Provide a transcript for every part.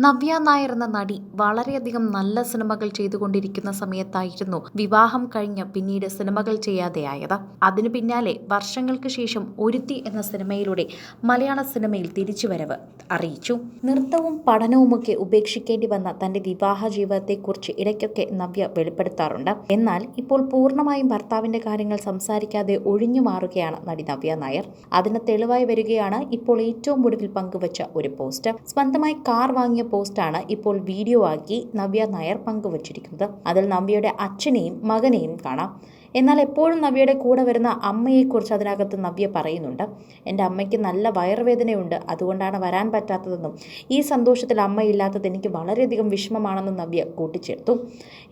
നവ്യ നായർ എന്ന നടി വളരെയധികം നല്ല സിനിമകൾ ചെയ്തുകൊണ്ടിരിക്കുന്ന സമയത്തായിരുന്നു വിവാഹം കഴിഞ്ഞ് പിന്നീട് സിനിമകൾ ചെയ്യാതെയായത് അതിനു പിന്നാലെ വർഷങ്ങൾക്ക് ശേഷം ഒരുത്തി എന്ന സിനിമയിലൂടെ മലയാള സിനിമയിൽ തിരിച്ചുവരവ് അറിയിച്ചു. നൃത്തവും പഠനവുമൊക്കെ ഉപേക്ഷിക്കേണ്ടി വന്ന തന്റെ വിവാഹ ജീവിതത്തെക്കുറിച്ച് ഇടയ്ക്കൊക്കെ നവ്യ വെളിപ്പെടുത്താറുണ്ട്. എന്നാൽ ഇപ്പോൾ പൂർണമായും ഭർത്താവിന്റെ കാര്യങ്ങൾ സംസാരിക്കാതെ ഒഴിഞ്ഞു മാറുകയാണ് നടി നവ്യ നായർ. അതിന് തെളിവായി വരികയാണ് ഇപ്പോൾ ഏറ്റവും ഒടുവിൽ പങ്കുവച്ച ഒരു പോസ്റ്റ് സ്വന്തമായി കാർ വാങ്ങിയ പോസ്റ്റാണ് ഇപ്പോൾ വീഡിയോ ആക്കി നവ്യ നായർ പങ്കുവച്ചിരിക്കുന്നത്. അതിൽ നവ്യയുടെ അച്ഛനെയും മകനെയും കാണാം. എന്നാൽ എപ്പോഴും നവ്യയുടെ കൂടെ വരുന്ന അമ്മയെക്കുറിച്ച് അതിനകത്ത് നവ്യ പറയുന്നുണ്ട്. എന്റെ അമ്മയ്ക്ക് നല്ല വയറുവേദനയുണ്ട്. അതുകൊണ്ടാണ് വരാൻ പറ്റാത്തതെന്നും ഈ സന്തോഷത്തിൽ അമ്മയില്ലാത്തത് എനിക്ക് വളരെയധികം വിഷമമാണെന്നും നവ്യ കൂട്ടിച്ചേർത്തു.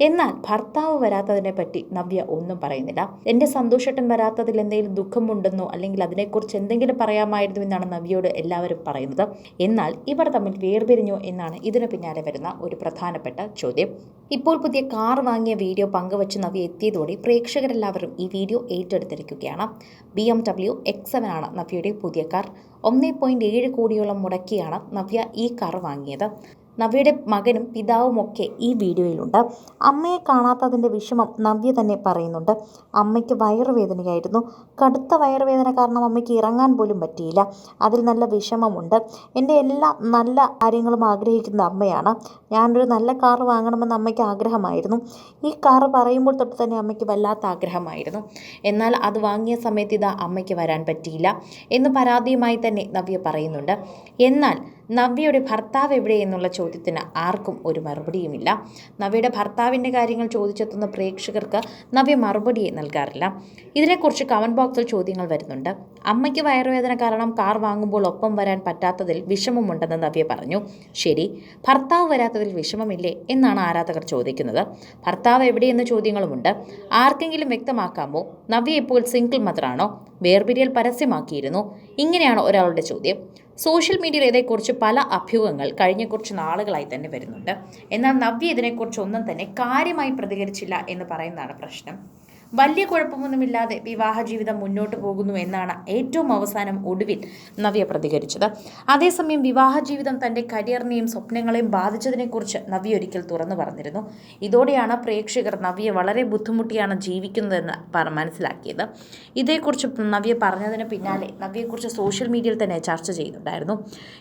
എന്നാൽ ഭർത്താവ് വരാത്തതിനെ പറ്റി നവ്യ ഒന്നും പറയുന്നില്ല. എന്റെ സന്തോഷട്ടൻ വരാത്തതിൽ എന്തെങ്കിലും ദുഃഖമുണ്ടെന്നോ അല്ലെങ്കിൽ അതിനെക്കുറിച്ച് എന്തെങ്കിലും പറയാമായിരുന്നു എന്നാണ് നവ്യയോട് എല്ലാവരും പറയുന്നത്. എന്നാൽ ഇവർ തമ്മിൽ വേർപിരിഞ്ഞു എന്നാണ് ഇതിന് പിന്നാലെ വരുന്ന ഒരു പ്രധാനപ്പെട്ട ചോദ്യം. ഇപ്പോൾ പുതിയ കാർ വാങ്ങിയ വീഡിയോ പങ്കുവച്ച് നവ്യ എത്തിയതോടെ പ്രേക്ഷകരെല്ലാവരും ഈ video ഏറ്റെടുത്തിരിക്കുകയാണ്. B M W X seven ആണ് നവ്യയുടെ പുതിയ കാർ. ഒന്നേ പോയിന്റ് ഏഴ് കോടിയോളം മുടക്കിയാണ് നവ്യ ഈ കാർ വാങ്ങിയത്. നവ്യയുടെ മകനും പിതാവുമൊക്കെ ഈ വീഡിയോയിലുണ്ട്. അമ്മയെ കാണാത്തതിന്റെ വിഷമം നവ്യ തന്നെ പറയുന്നുണ്ട്. അമ്മയ്ക്ക് വയറുവേദനയായിരുന്നു. കടുത്ത വയറുവേദന കാരണം അമ്മയ്ക്ക് ഇറങ്ങാൻ പോലും പറ്റിയില്ല. അതിൽ നല്ല വിഷമമുണ്ട്. എന്റെ എല്ലാ നല്ല കാര്യങ്ങളും ആഗ്രഹിക്കുന്ന അമ്മയാണ്. ഞാനൊരു നല്ല കാർ വാങ്ങണമെന്ന് അമ്മയ്ക്ക് ആഗ്രഹമായിരുന്നു. ഈ കാർ പറയുമ്പോൾ തൊട്ട് തന്നെ അമ്മയ്ക്ക് വല്ലാത്ത ആഗ്രഹമായിരുന്നു. എന്നാൽ അത് വാങ്ങിയ സമയത്ത് ഇതാ അമ്മയ്ക്ക് വരാൻ പറ്റിയില്ല എന്ന് പരാതിയുമായി തന്നെ നവ്യ പറയുന്നുണ്ട്. എന്നാൽ നവ്യയുടെ ഭർത്താവ് എവിടെയെന്നുള്ള ചോദ്യത്തിന് ആർക്കും ഒരു മറുപടിയുമില്ല. നവ്യയുടെ ഭർത്താവിന്റെ കാര്യങ്ങൾ ചോദിച്ചെത്തുന്ന പ്രേക്ഷകർക്ക് നവ്യ മറുപടി നൽകാറില്ല. ഇതിനെക്കുറിച്ച് കമന്റ് ബോക്സിൽ ചോദ്യങ്ങൾ വരുന്നുണ്ട്. അമ്മയ്ക്ക് വയറുവേദന കാരണം കാർ വാങ്ങുമ്പോൾ ഒപ്പം വരാൻ പറ്റാത്തതിൽ വിഷമമുണ്ടെന്ന് നവ്യ പറഞ്ഞു. ശരി ഭർത്താവ് വരാത്തതിൽ വിഷമമില്ലേ എന്നാണ് ആരാധകർ ചോദിക്കുന്നത്. ഭർത്താവ് എവിടെയെന്ന ചോദ്യങ്ങളുമുണ്ട്. ആർക്കെങ്കിലും വ്യക്തമാക്കാമോ? നവ്യ ഇപ്പോൾ സിംഗിൾ മദറാണോ വേർപിരിയൽ പരസ്യമാക്കിയിരുന്നു. ഇങ്ങനെയാണ് ഒരാളുടെ ചോദ്യം. സോഷ്യൽ മീഡിയയിൽ ഇതേക്കുറിച്ച് പല അഭ്യൂഹങ്ങൾ കഴിഞ്ഞ കുറച്ച് നാളുകളായി തന്നെ വരുന്നുണ്ട്. എന്നാൽ നവ്യ ഇതിനെക്കുറിച്ച് ഒന്നും തന്നെ കാര്യമായി പ്രതികരിച്ചില്ല എന്ന് പറയുന്നതാണ് പ്രശ്നം. വലിയ കുഴപ്പമൊന്നുമില്ലാതെ വിവാഹ ജീവിതം മുന്നോട്ട് പോകുന്നു എന്നാണ് ഏറ്റവും അവസാനം ഒടുവിൽ നവ്യ പ്രതികരിച്ചത്. അതേസമയം വിവാഹ ജീവിതം തന്റെ കരിയറിനെയും സ്വപ്നങ്ങളെയും ബാധിച്ചതിനെക്കുറിച്ച് നവ്യ ഒരിക്കൽ തുറന്നു പറഞ്ഞിരുന്നു. ഇതോടെയാണ് പ്രേക്ഷകർ നവ്യ വളരെ ബുദ്ധിമുട്ടിയാണ് ജീവിക്കുന്നതെന്ന് മനസ്സിലാക്കിയത്. ഇതേക്കുറിച്ച് നവ്യ പറഞ്ഞതിന് പിന്നാലെ നവ്യയെക്കുറിച്ച് സോഷ്യൽ മീഡിയയിൽ തന്നെ ചർച്ച ചെയ്യുന്നുണ്ടായിരുന്നു.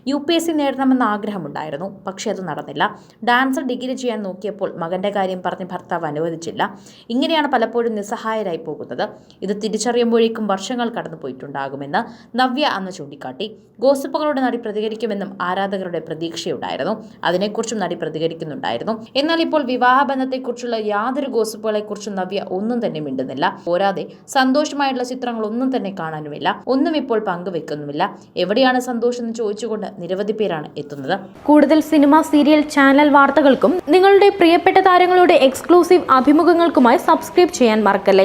യു പി എസ് സി നേടണമെന്ന ആഗ്രഹമുണ്ടായിരുന്നു പക്ഷേ അത് നടന്നില്ല. ഡാൻസർ ഡിഗ്രി ചെയ്യാൻ നോക്കിയപ്പോൾ മകന്റെ കാര്യം പറഞ്ഞ് ഭർത്താവ് അനുവദിച്ചില്ല. ഇങ്ങനെയാണ് പലപ്പോഴും നിസ്സഹായരായി പോകുന്നത്. ഇത് തിരിച്ചറിയുമ്പോഴേക്കും വർഷങ്ങൾ കടന്നുപോയിട്ടുണ്ടാകുമെന്ന് നവ്യ അന്ന് ചൂണ്ടിക്കാട്ടി. ഗോസിപ്പുകളുടെ നടി പ്രതികരിക്കുമെന്നും ആരാധകരുടെ പ്രതീക്ഷയുണ്ടായിരുന്നു. അതിനെക്കുറിച്ചും നടി പ്രതികരിക്കുന്നുണ്ടായിരുന്നു. എന്നാൽ ഇപ്പോൾ വിവാഹബന്ധത്തെക്കുറിച്ചുള്ള യാതൊരു ഗോസിപ്പുകളെക്കുറിച്ചും നവ്യ ഒന്നും തന്നെ മിണ്ടുന്നില്ല. പോരാതെ സന്തോഷമായിട്ടുള്ള ചിത്രങ്ങൾ ഒന്നും തന്നെ കാണാനുമില്ല. ഒന്നും ഇപ്പോൾ പങ്കുവെക്കുന്നുമില്ല. എവിടെയാണ് സന്തോഷം എന്ന് ചോദിച്ചുകൊണ്ട് നിരവധി പേരാണ് എത്തുന്നത്. കൂടുതൽ സിനിമ സീരിയൽ ചാനൽ വാർത്തകൾക്കും നിങ്ങളുടെ പ്രിയപ്പെട്ട താരങ്ങളുടെ എക്സ്ക്ലൂസീവ് അഭിമുഖങ്ങൾക്കുമായി സബ്സ്ക്രൈബ് ചെയ്യാൻ ದಾಖಲೆ